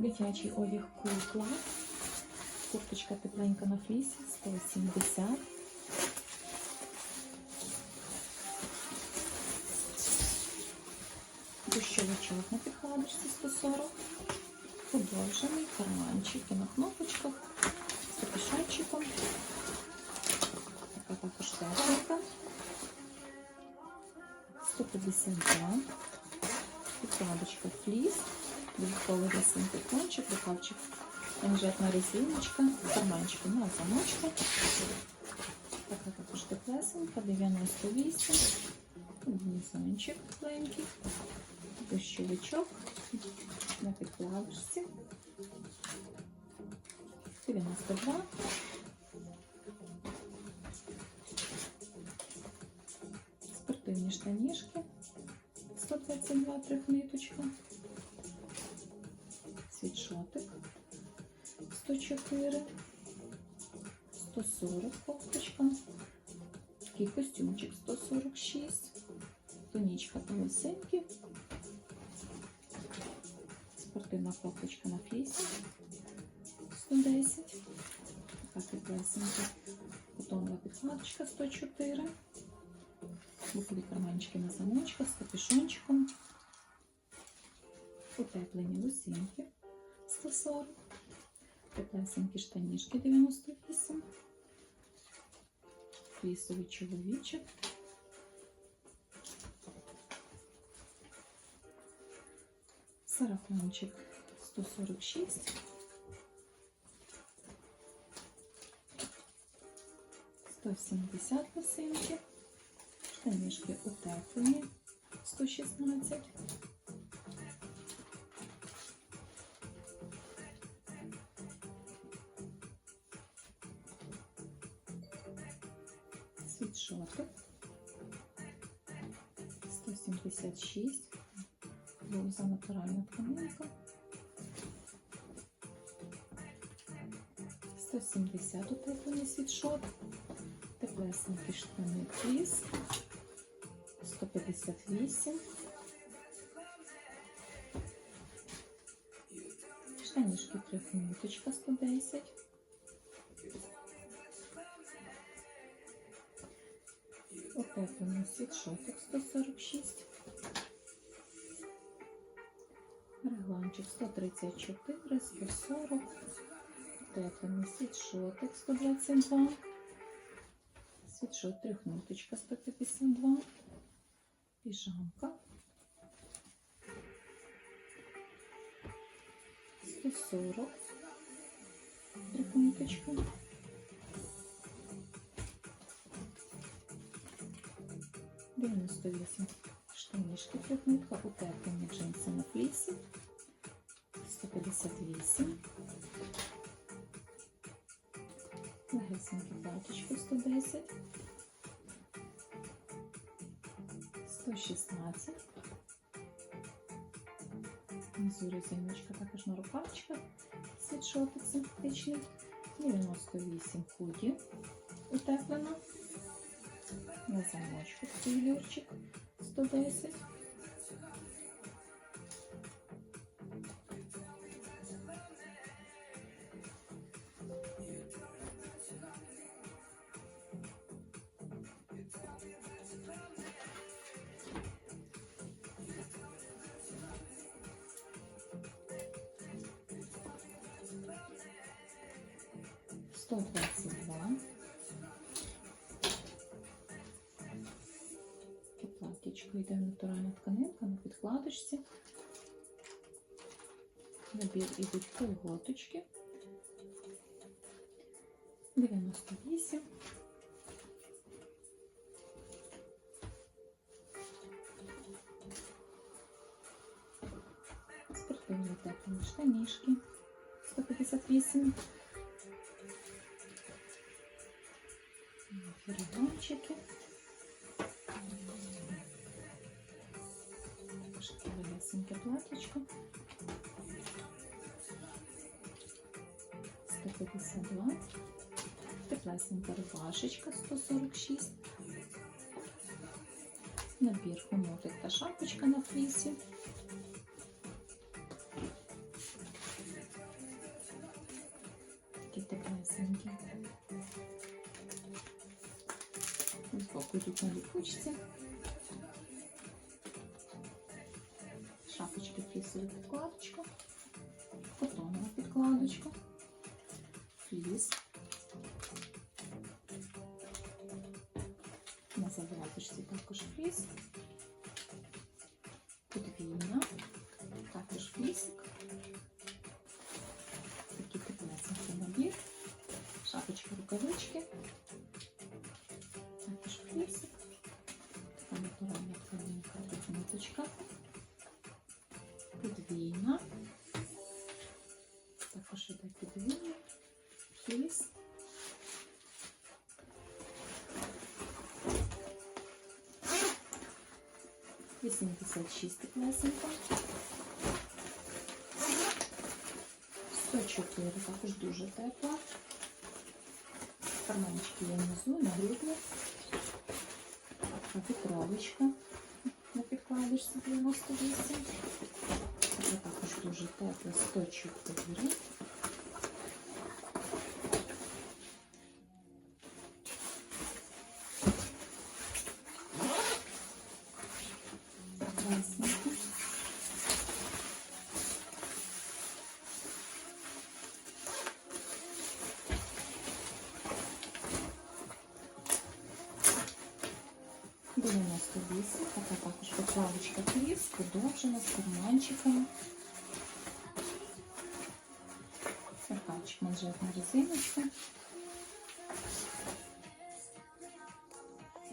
Дитячий одяг кукла. Курточка тепленька на флісі 170. Дощовичок на підкладочці 140. Подовжений карманчики на кнопочках з кишечиком. Така також тепленька. 152. Підкладочка фліс. Додатковий рисунок кончик, рукавчик, манжетна резиночка, карманчики на замочку. Така також теплесенька, 98. Комбінезончик тепленький, дощовичок на підкладочці. 92. Спортивні штанішки. 122 трьохниточка. Світшотик 104, 140 кофточка, такий костюмчик 146, тонічка та лосинки, спортивна кофточка на флісі 110, така теплесенька, котонова підкладочка 104, бокові карманчики на замочках з капюшончиком, утеплені лосинки 140, теплесенькі штанішки 98, флісовий чоловічок, сарафанчик 146, сто сімдесят лосинки, штанішки утеплені 116. Світшотик 176 блуза натуральна тканинка 170 утеплений світшот. Теплесенькі штани фліс 158 штанішки трьохниточка 110 Утеплений світшотик 146. Регланчик 134, 140. Утеплений світшотик 122. Світшот трьохнуточка 152. Піжамка. 140. Трьохнуточка. 98 штанішки трьохнитка, утеплені джинси на флісі, 158, легесенькі платочки 110, 116, внизу резиночка також на рукавчиках, світшотик синтетичний, 98 худі утеплено на замочку філерчик 110. Сто двадцать два. Йде натуральна тканинка на підкладочці. Набір ідуть колготочки. 98. Спортивні теплі штанішки 158. теж таке велесеньке платічко. 152, теплесенька рубашечка 146, набір хомутик та шапочка на флісі. Такі теплесенькі. З боку тут на ліпучці. Шапочки флісові підкладочка, котонова підкладочка, фліс. На зав'язочці також фліс, подвійна, також флісик. Такий теплесенький набір, шапочки, рукавички, також флісик, така натуральна тканинка, тут ниточка, подвійна, також іде подвійна, фліс. Вісімдесят шість теплесенька. 104, також дуже тепла. Карманчики є внизу, на грудні. Така Вітровочка на підкладочці 98. Це також дуже тепла, 104. Красненько. Дев'яносто вісім, така також поплавочка пліс, подовжена з карманчиком. Рукавчик манжетна резиночка.